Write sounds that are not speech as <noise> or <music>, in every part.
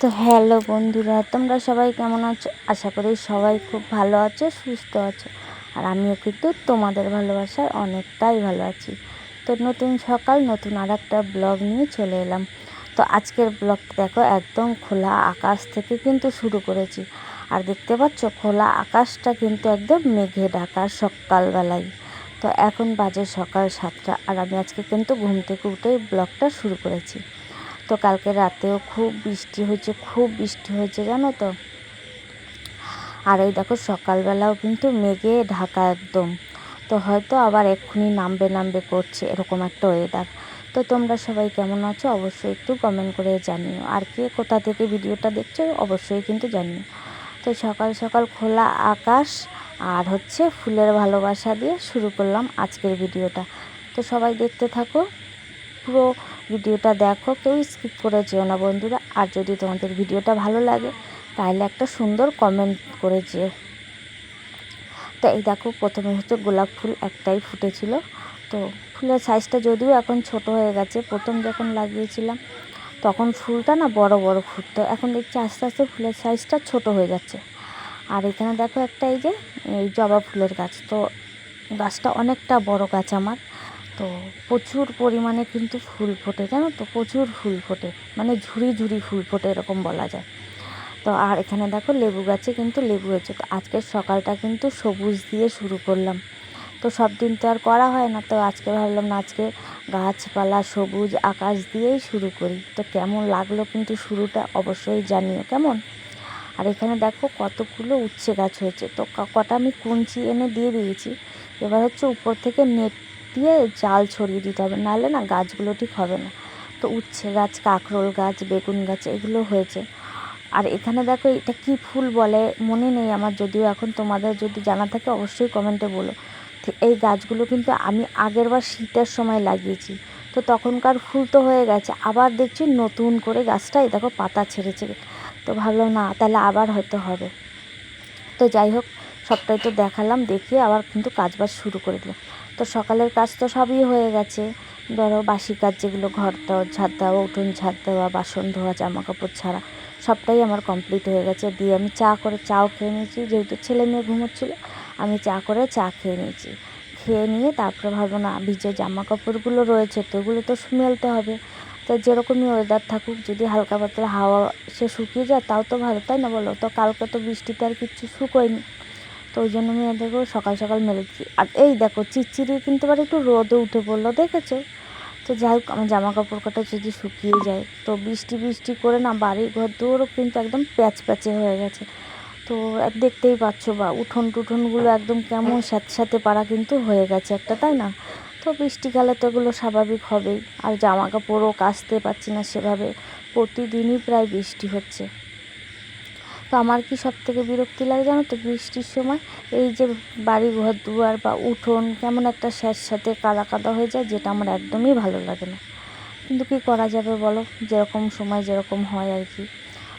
তো হ্যালো বন্ধুরা, তোমরা সবাই কেমন আছো? আশা করি সবাই খুব ভালো আছো, সুস্থ আছো। আর আমিও কিন্তু তোমাদের ভালোবাসায় অনেকটাই ভালো আছি। তো নতুন সকাল, নতুন আর একটা ব্লগ নিয়ে চলে এলাম। তো আজকের ব্লগ দেখো, একদম খোলা আকাশ থেকে কিন্তু শুরু করেছি। আর দেখতে পাচ্ছ, খোলা আকাশটা কিন্তু একদম মেঘে ঢাকা সকালবেলায়। তো এখন বাজে সকাল সাতটা, আর আমি আজকে কিন্তু ঘুম থেকে উঠেই ব্লগটা শুরু করেছি। তো কালকে রাতেও খুব বৃষ্টি হয়েছে, খুব বৃষ্টি হয়েছে জানো তো। আর এই দেখো সকালবেলাও কিন্তু মেঘে ঢাকা একদম। তো হয়তো আবার এক্ষুনি নামবে নামবে করছে এরকম একটা ওয়েদার তো তোমরা সবাই কেমন আছো অবশ্যই একটু কমেন্ট করে জানিও। আর কে কোথা থেকে ভিডিওটা দেখছ অবশ্যই কিন্তু জানিও। তো সকাল সকাল খোলা আকাশ আর হচ্ছে ফুলের ভালোবাসা দিয়ে শুরু করলাম আজকের ভিডিওটা। তো সবাই দেখতে থাকো, পুরো ভিডিওটা দেখো, কেউ স্কিপ করে যেও না বন্ধুরা। আর যদি তোমাদের ভিডিওটা ভালো লাগে, তাহলে একটা সুন্দর কমেন্ট করে যেও। তো এই দেখো, প্রথমে হচ্ছে গোলাপ ফুল একটাই ফুটেছিল। তো ফুলের সাইজটা যদিও এখন ছোট হয়ে গেছে, প্রথম যখন লাগিয়েছিলাম, তখন ফুলটা না বড় বড় ফুটতো। এখন দেখছি আস্তে আস্তে ফুলের সাইজটা ছোট হয়ে যাচ্ছে। আর এখানে দেখো একটা এই যে, এই জবা ফুলের গাছ। তো গাছটা অনেকটা বড় গাছ আমার। তো প্রচুর পরিমাণে কিন্তু ফুল ফোটে, জানো তো? প্রচুর ফুল ফোটে মানে ঝুড়ি ঝুড়ি ফুল ফোটে, এরকম বলা যায়। তো আর এখানে দেখো লেবু গাছে কিন্তু লেবু হয়েছে। তো আজকের সকালটা কিন্তু সবুজ দিয়ে শুরু করলাম। তো সব দিন তো আর করা হয় না, তো আজকে ভাবলাম না আজকে গাছপালা সবুজ আকাশ দিয়েই শুরু করি। তো কেমন লাগল কিন্তু শুরুটা অবশ্যই জানিও, কেমন? আর এখানে দেখো কতগুলো উচ্ছে গাছ হয়েছে। তো কটা আমি কুঞ্চি এনে দিয়ে দিয়েছি। এবার হচ্ছে উপর থেকে নেট দিয়ে জাল ছড়িয়ে দিতে হবে। নাহলে না গাছগুলো ঠিক হবে না। তো উচ্ছে গাছ, কাঁকরোল গাছ, বেগুন গাছ, এগুলো হয়েছে। আর এখানে দেখো এটা কি ফুল বলে মনে নেই আমার। যদিও এখন তোমাদের যদি জানা থাকে অবশ্যই কমেন্টে বলো। এই গাছগুলো কিন্তু আমি আগের বার শীতের সময় লাগিয়েছি। তো তখনকার ফুল তো হয়ে গেছে। আবার দেখছি নতুন করে গাছটাই দেখো পাতা ছেড়েছে তো ভাবলাম না, তাহলে আবার হয়তো হবে। তো যাই হোক, সবটাই তো দেখালাম, দেখিয়ে আবার কিন্তু কাজবাজ শুরু করে দিলাম। তো সকালের কাজ তো সবই হয়ে গেছে। ধরো বাসি কাজ যেগুলো ঘর ঝাড় দেওয়া, উঠোন ঝাড় দেওয়া, বাসন ধোয়া জামা কাপড় ছাড়া সবটাই আমার কমপ্লিট হয়ে গেছে। দিয়ে আমি চা করে চাও খেয়ে নিয়েছি। যেহেতু ছেলে মেয়ে ঘুমোচ্ছিলো, আমি চা করে চা খেয়ে নিয়েছি। খেয়ে নিয়ে তারপরে ভাববো, না ভিজে জামা কাপড়গুলো রয়েছে তো ওগুলো তো মেলতে হবে। তো যেরকমই ওয়েদার থাকুক, যদি হালকা পাতলা হাওয়া সে শুকিয়ে যায়, তাও তো ভালো, তাই না বলো? তো কালকে তো বৃষ্টিতে আর কিচ্ছু শুকোয়নি। তো ওই জন্য আমি দেখো সকাল সকাল মেরেছি আর এই দেখো চিচিরি কিন্তু আবার একটু রোদে উঠে পড়ল, দেখেছ? তো যাই হোক, আমার জামা কাপড় কাটা যদি শুকিয়ে যায়, তো বৃষ্টি বৃষ্টি করে না বাড়ি ঘর দুয়ারও কিন্তু একদম প্যাচ প্যাচে হয়ে গেছে। তো দেখতেই পাচ্ছ বা উঠোন টুঠোনগুলো একদম কেমন সাথে সাথে পাড়া কিন্তু হয়ে গেছে একটা, তাই না? তো বৃষ্টিকালে তো এগুলো স্বাভাবিক হবেই, আর জামা কাপড়ও কাচতে পারছি না সেভাবে। প্রতিদিনই প্রায় বৃষ্টি হচ্ছে। তো আমার কি সব থেকে বিরক্তি লাগে জানো তো? বৃষ্টির সময় এই যে বাড়ি ঘর দুয়ার বা উঠোন কেমন একটা স্যাঁত সাথে কাদা কাদা হয়ে যায়, যেটা আমার একদমই ভালো লাগে না। কিন্তু কী করা যাবে বলো? যেরকম সময় যেরকম হয় আর কি।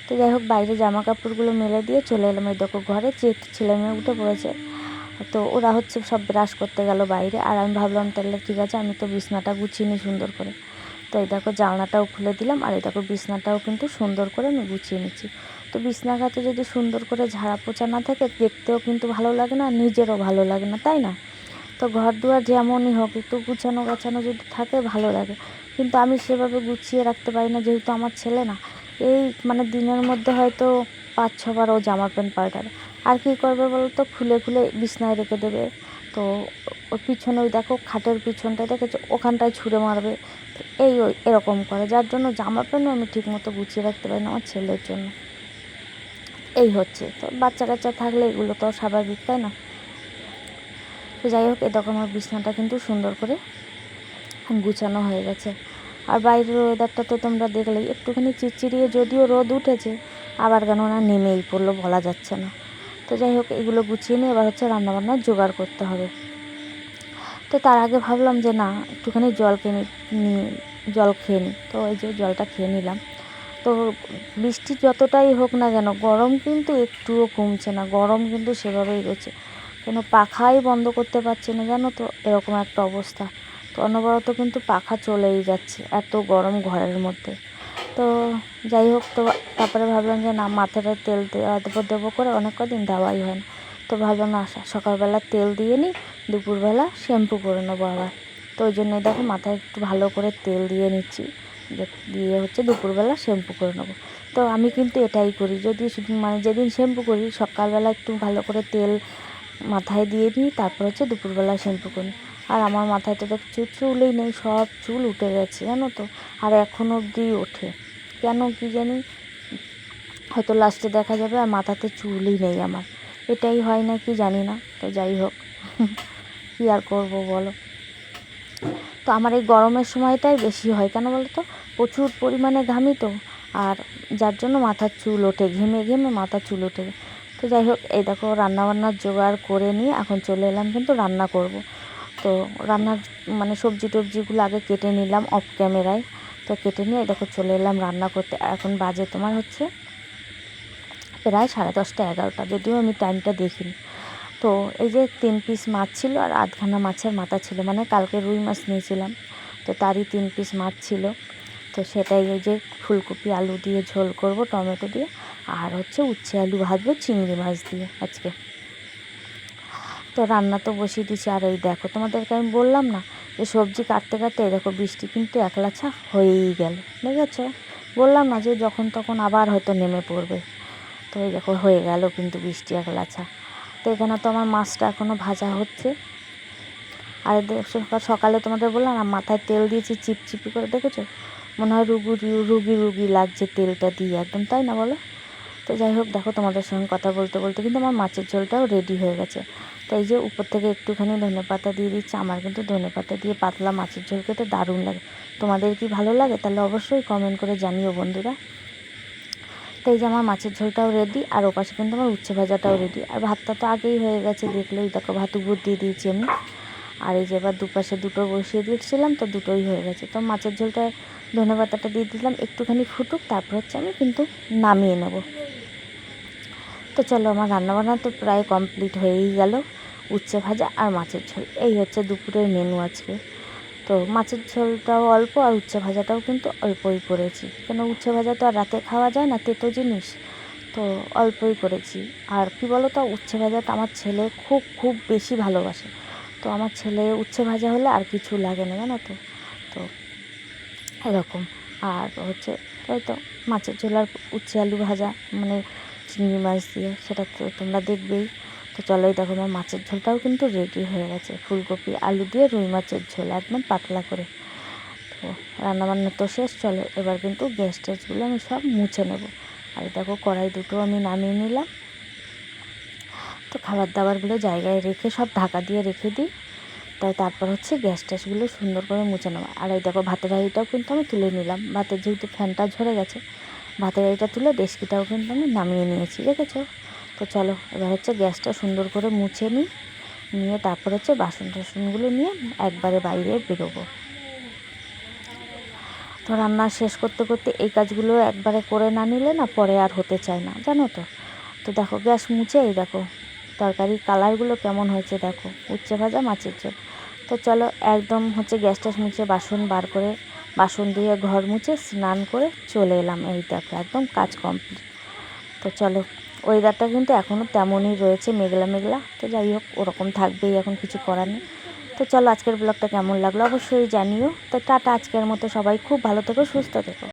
তো যাই হোক, বাইরে জামা কাপড়গুলো মেলে দিয়ে চলে এলাম এই দেখো ঘরে। যে ছেলে মেয়ে উঠে পড়েছে, তো ওরা হচ্ছে সব ব্রাশ করতে গেল বাইরে। আর আমি ভাবলাম, তাহলে ঠিক আছে, আমি তো বিছনাটা গুছিয়ে নিই সুন্দর করে। তো এই দেখো জানলাটাও খুলে দিলাম। আর এই দেখো বিছনাটাও কিন্তু সুন্দর করে আমি গুছিয়ে নিচ্ছি। তো বিছনাঘাতে যদি সুন্দর করে ঝাড়া পোছা না থাকে, দেখতেও কিন্তু ভালো লাগে না, নিজেরও ভালো লাগে না, তাই না? তো ঘর দুয়ার যেমনই হোক, একটু গুছানো গাছানো যদি থাকে, ভালো লাগে। কিন্তু আমি সেভাবে গুছিয়ে রাখতে পারি না, যেহেতু আমার ছেলে না। এই মানে দিনের মধ্যে হয়তো পাঁচ ছবার ও জামা প্যান্ট পাল্টাবে। আর কী করবে বলো তো খুলে খুলে বিছনায় রেখে দেবে। তো ওই পিছনে ওই দেখো, খাটের পিছনটায় দেখেছ? ওখানটায় ছুঁড়ে মারবে। এই ওই এরকম করে। যার জন্য জামা প্যান্টও আমি ঠিকমতো গুছিয়ে রাখতে পারি না আমার ছেলের জন্য। এই হচ্ছে। তো বাচ্চা কাচ্চা থাকলে এগুলো তো স্বাভাবিক, তাই না? তো যাই হোক, এ দেখো আমার বিছনাটা কিন্তু সুন্দর করে গুছানো হয়ে গেছে। আর বাইরের ওয়েদারটা তো তোমরা দেখলেই, একটুখানি চিরচিরিয়ে যদিও রোদ উঠেছে, আবার কেন না নেমেই পড়ল, বলা যাচ্ছে না। তো যাই হোক, এগুলো গুছিয়ে নিয়ে এবার হচ্ছে রান্নাবান্না জোগাড় করতে হবে। তো তার আগে ভাবলাম যে না, একটুখানি জল কিনে নিয়ে জল খেয়ে নিই তো ওই যে জলটা খেয়ে নিলাম। তো বৃষ্টি যতটাই হোক না কেন, গরম কিন্তু একটুও কমছে না। গরম কিন্তু সেভাবেই রয়েছে। কেন পাখাই বন্ধ করতে পারছে না জানো তো? এরকম একটা অবস্থা। তো অনবরত কিন্তু পাখা চলেই যাচ্ছে, এত গরম ঘরের মধ্যে। তো যাই হোক, তো তারপরে ভাবলাম যে না, মাথাটা তেল দেবো দেবো করে অনেক কদিন দেওয়াই হয় না। তো ভাবলাম না সকালবেলা তেল দিয়ে নিই, দুপুরবেলা শ্যাম্পু করে নেব আবার। তো ওই জন্য দেখো মাথায় একটু ভালো করে তেল দিয়ে নিচ্ছি। দিয়ে হচ্ছে দুপুরবেলা শ্যাম্পু করে নেব। তো আমি কিন্তু এটাই করি, যদি মানে যেদিন শ্যাম্পু করি, সকালবেলা একটু ভালো করে তেল মাথায় দিয়ে দিই তারপর হচ্ছে দুপুরবেলা শ্যাম্পু করি। আর আমার মাথায় তো দেখছি চুলই নেই, সব চুল উঠে গেছে, জানো তো? আর এখনও অবধি ওঠে। কেন কি জানি? হয়তো লাস্টে দেখা যাবে, আর মাথাতে চুলই নেই আমার। এটাই হয় না কি জানি না, তো যাই হোক। <laughs> কী আর করব বলো? তো আমার এই গরমের সময়টাই বেশি হয়, কেন বলো তো প্রচুর পরিমাণে ঘামি তো, আর যার জন্য মাথার চুল ওঠে, ঘেমে ঘেমে মাথার চুল ওঠে। তো যাই হোক, এই দেখো রান্নাবান্নার জোগাড় করে নিয়ে এখন চলে এলাম কিন্তু রান্না করব। তো রান্নার মানে সবজি টবজিগুলো আগে কেটে নিলাম অফ ক্যামেরায় তো কেটে নিয়ে দেখো চলে এলাম রান্না করতে। এখন বাজে তোমার হচ্ছে প্রায় সাড়ে দশটা এগারোটা, যদিও আমি টাইমটা দেখিনি। তো এই যে তিন পিস মাছ ছিল আর আধখানা মাছের মাথা ছিল মানে কালকে রুই মাছ নিয়েছিলাম। তো তারই তিন পিস মাছ ছিল। তো সেটাই ওই যে ফুলকপি, আলু দিয়ে ঝোল করব, টমেটো দিয়ে, আর হচ্ছে উচ্ছে আলু ভাজবো, চিংড়ি মাছ দিয়ে আজকে। তো রান্না তো বসিয়ে দিচ্ছি আর এই দেখো তোমাদেরকে আমি বললাম না, যে সবজি কাটতে কাটতে দেখো বৃষ্টি কিন্তু একলাছা হয়েই গেল, দেখেছ? বললাম না যে যখন তখন আবার হয়তো নেমে পড়বে। তো এই দেখো হয়ে গেল কিন্তু বৃষ্টি একলাছা তো এখানে তো আমার মাছটা এখনও ভাজা হচ্ছে। আর সকালে তোমাদের বললাম না, মাথায় তেল দিয়েছি, চিপচিপি করে, দেখেছ? মনে হয় রুগু রুগি রুগি লাগছে তেলটা দিয়ে একদম, তাই না বলো? তো যাই হোক, দেখো তোমাদের সঙ্গে কথা বলতে বলতে কিন্তু আমার মাছের ঝোলটাও রেডি হয়ে গেছে। তো এই যে উপর থেকে একটুখানি ধনে পাতা দিয়ে দিচ্ছে, আমার কিন্তু ধনে পাতা দিয়ে পাতলা মাছের ঝোল খেতে দারুণ লাগে। তোমাদের কি ভালো লাগে? তাহলে অবশ্যই কমেন্ট করে জানিও বন্ধুরা। তো এই যে আমার মাছের ঝোলটাও রেডি আর ওপাশে কিন্তু আমার উচ্ছে ভাজাটাও রেডি আর ভাতটা তো আগেই হয়ে গেছে, দেখলেই দেখো ভাত উপর দিয়ে দিয়েছি আমি। আর এই যে এবার দুপাশে দুটো বসিয়ে দিয়েছিলাম, তো দুটোই হয়ে গেছে। তো মাছের ঝোলটা ধনে পাতাটা দিয়ে দিলাম, একটুখানি ফুটুক, তারপর হচ্ছে আমি কিন্তু নামিয়ে নেব। তো চলো, আমার রান্নাবান্না তো প্রায় কমপ্লিট হয়েই গেল, উচ্ছে ভাজা আর মাছের ঝোল। এই হচ্ছে দুপুরের মেনু আজকে। তো মাছের ঝোলটাও অল্প আর উচ্ছে ভাজাটাও কিন্তু অল্পই করেছি। কেন উচ্ছে ভাজা তো আর রাতে খাওয়া যায় না, তেতো জিনিস। তো অল্পই করেছি। আর কি বলো তো উচ্ছে ভাজাটা আমার ছেলে খুব খুব বেশি ভালোবাসে। তো আমার ছেলে উচ্ছে ভাজা হলে আর কিছু লাগে না, জানো তো? তো এরকম। আর হচ্ছে হয়তো মাছের ঝোল আর উচ্ছে, আলু ভাজা মানে চিংড়ি মাছ দিয়ে সেটা তো তোমরা দেখবেই। তো চলো এই দেখো, আমার মাছের ঝোলটাও কিন্তু রেডি হয়ে গেছে। ফুলকপি, আলু দিয়ে রুই মাছের ঝোল, একদম পাতলা করে। তো রান্নাবান্না তো শেষ, চলো এবার কিন্তু গ্যাস ট্যাসগুলো আমি সব মুছে নেব। আর দেখো, কড়াই দুটো আমি নামিয়ে নিলাম। তো খাবার দাবারগুলো জায়গায় রেখে সব ঢাকা দিয়ে রেখে দিই। তাই তারপর হচ্ছে গ্যাস ট্যাসগুলো সুন্দর করে মুছে নেওয়া আর এই দেখো ভাতের হাঁড়িটাও কিন্তু আমি তুলে নিলাম। ভাতের যেহেতু ফ্যানটা ঝরে গেছে, ভাতের হাঁড়িটা তুলে ডেস্কিটাও কিন্তু আমি নামিয়ে নিয়েছি, দেখেছ? তো চলো, এবার হচ্ছে গ্যাসটা সুন্দর করে মুছে নিই। নিয়ে তারপর হচ্ছে বাসন টাসনগুলো নিয়ে একবারে বাইরে বেরোবো। তো রান্না শেষ করতে করতে এই কাজগুলো একবারে করে না নিলে না পরে আর হতে চায় না, জানো তো? তো দেখো গ্যাস মুছে এই দেখো তরকারি কালারগুলো কেমন হয়েছে দেখো। উচ্ছে ভাজা, মাছের ঝোল। তো চলো একদম হচ্ছে গ্যাস ট্যাস মুছে বাসন বার করে, বাসন দিয়ে ঘর মুছে স্নান করে চলে এলাম এই দেখো, একদম কাজ কমপ্লিট তো চলো ওয়েদারটা কিন্তু এখনও তেমনই রয়েছে, মেঘলা মেঘলা। তো যাই হোক, ওরকম থাকবেই, এখন কিছু করার নেই। তো চলো আজকের ব্লগটা কেমন লাগল অবশ্যই জানিও। তো টাটা আজকের মতো, সবাই খুব ভালো থেকো, সুস্থ থেকো।